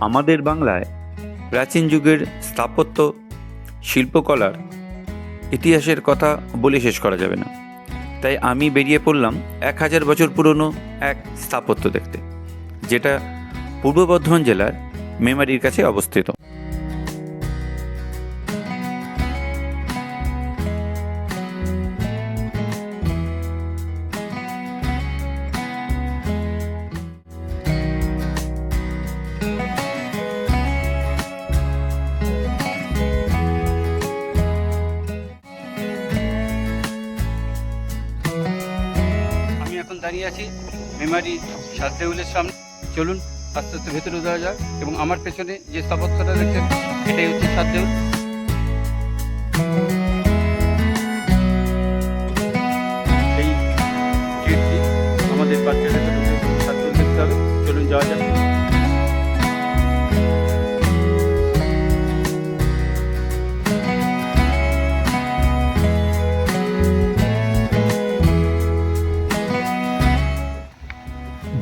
আমাদের বাংলায় প্রাচীন যুগের স্থাপত্য, শিল্পকলার ইতিহাসের কথা বলে শেষ করা যাবে না। তাই আমি বেরিয়ে পড়লাম এক হাজার বছর পুরনো এক স্থাপত্য দেখতে, যেটা পূর্ব বর্ধমান জেলার মেমারির কাছে অবস্থিত। দাঁড়িয়ে আছি মেমারি সাজদেউলের সামনে। চলুন, আস্তে আস্তে ভেতরে দেওয়া যাক এবং আমার পেছনে যে স্থাপত্যটা দেখছেন এটাই হচ্ছে সাতদেউল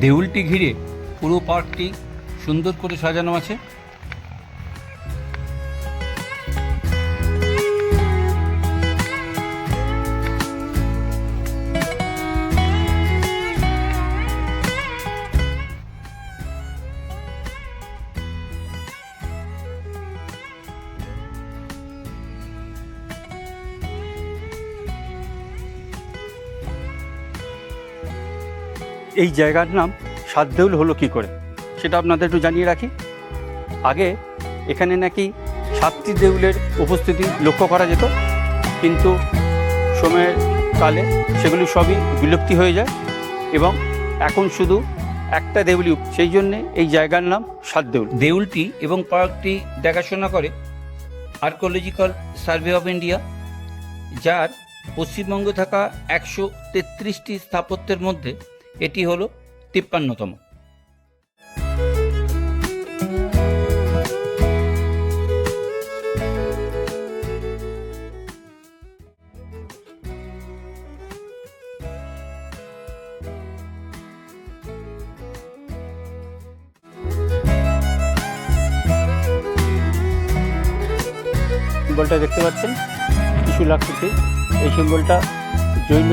দেউলটি ঘিরে পুরো পার্কটি সুন্দর করে সাজানো আছে। এই জায়গার নাম সাতদেউল হলো কি করে? সেটা আপনাদের একটু জানিয়ে রাখি। আগে এখানে নাকি সাতটি দেউলের উপস্থিতি লক্ষ্য করা যেত, কিন্তু সময়ের কালে সেগুলি সবই বিলুপ্তি হয়ে যায় এবং এখন শুধু একটা দেউলি সেই জন্যে এই জায়গার নাম সাতদেউল দেউলটি এবং পার্কটি দেখাশোনা করে আর্কোলজিক্যাল সার্ভে অফ ইন্ডিয়া, যার পশ্চিমবঙ্গে থাকা একশো তেত্রিশটি স্থাপত্যের মধ্যে এটি হলো তিপ্পান্নতম। সিম্বলটা দেখতে পাচ্ছেন? ত্রিশূল আকৃতি এই সিম্বলটা জৈন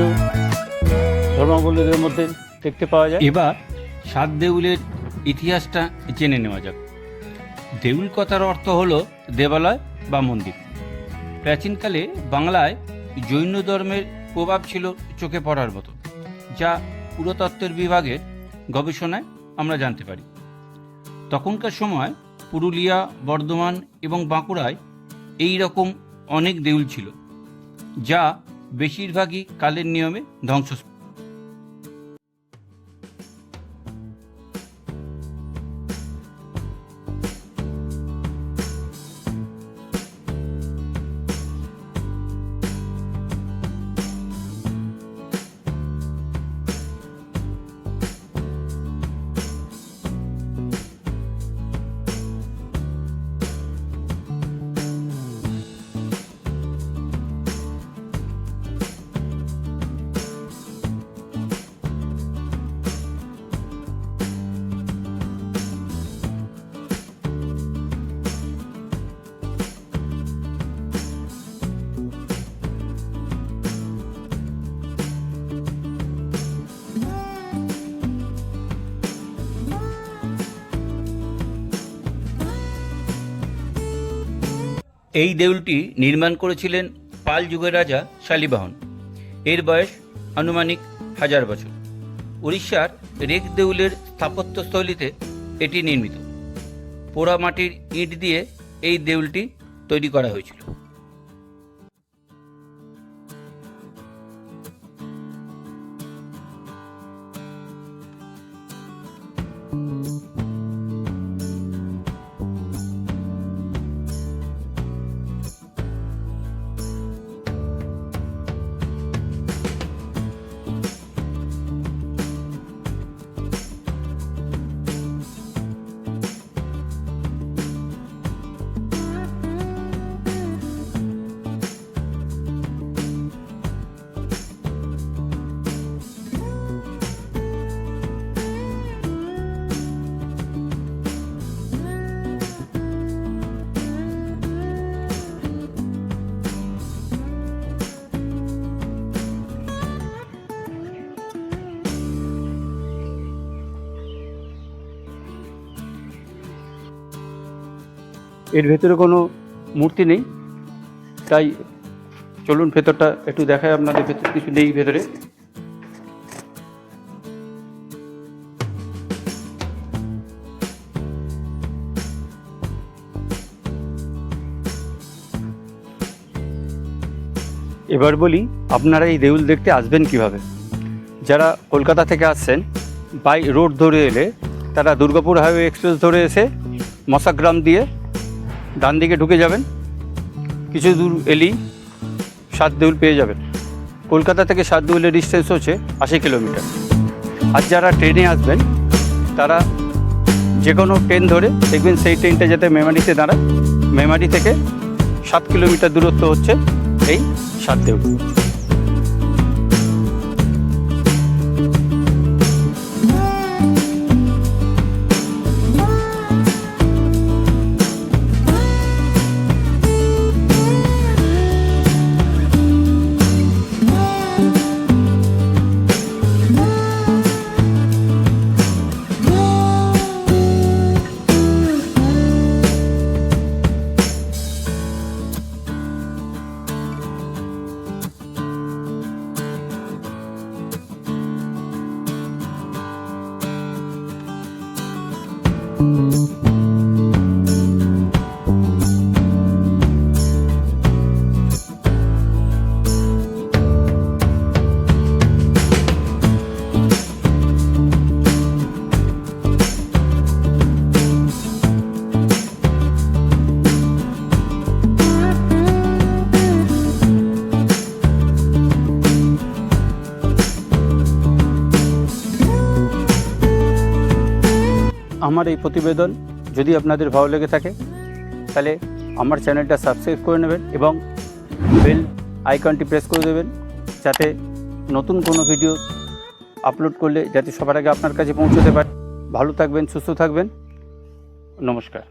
ধর্মাবলম্বীদের মধ্যে দেখতে পাওয়া যায়। এবার সাত দেউলের ইতিহাসটা জেনে নেওয়া যাক। দেউল কথার অর্থ হলো দেবালয় বা মন্দির। প্রাচীনকালে বাংলায় জৈন ধর্মের প্রভাব ছিল চোখে পড়ার মতো, যা পুরাতত্ত্বের বিভাগের গবেষণায় আমরা জানতে পারি। তখনকার সময় পুরুলিয়া, বর্ধমান এবং বাঁকুড়ায় এই রকম অনেক দেউল ছিল, যা বেশিরভাগই কালের নিয়মে ধ্বংস এই দেউলটি নির্মাণ করেছিলেন পাল যুগের রাজা শালিবাহন। এর বয়স আনুমানিক হাজার বছর। উড়িষ্যার রেক দেউলের স্থাপত্যস্থলীতে এটি নির্মিত। পোড়ামাটির ইট দিয়ে এই দেউলটি তৈরি করা হয়েছিল। এর ভেতরে কোনো মূর্তি নেই। তাই চলুন ভেতরটা একটু দেখায় আপনাদের ভেতর কিছু নেই ভেতরে। এবার বলি, আপনারা এই দেউল দেখতে আসবেন কীভাবে? যারা কলকাতা থেকে আসছেন, বাই রোড ধরে এলে, তারা দুর্গাপুর হাইওয়ে এক্সপ্রেস ধরে এসে মশাগ্রাম দিয়ে ডান দিকে ঢুকে যাবেন, কিছু দূর এলেই সাত দেউল পেয়ে যাবেন। কলকাতা থেকে সাত দেউলের ডিস্টেন্স হচ্ছে আশি কিলোমিটার। আর যারা ট্রেনে আসবেন, তারা যে কোনো ট্রেন ধরে দেখবেন সেই ট্রেনটা যাতে মেমারিতে দাঁড়ায়। মেমারি থেকে সাত কিলোমিটার দূরত্ব হচ্ছে এই সাত আমার এই প্রতিবেদন যদি আপনাদের ভালো লেগে থাকে, তাহলে আমার চ্যানেলটা সাবস্ক্রাইব করে নেবেন এবং বেল আইকনটি প্রেস করে দেবেন যাতে নতুন কোনো ভিডিও আপলোড করলে যাতে সবার আগে আপনার কাছে পৌঁছতে পারে। ভালো থাকবেন, সুস্থ থাকবেন। নমস্কার।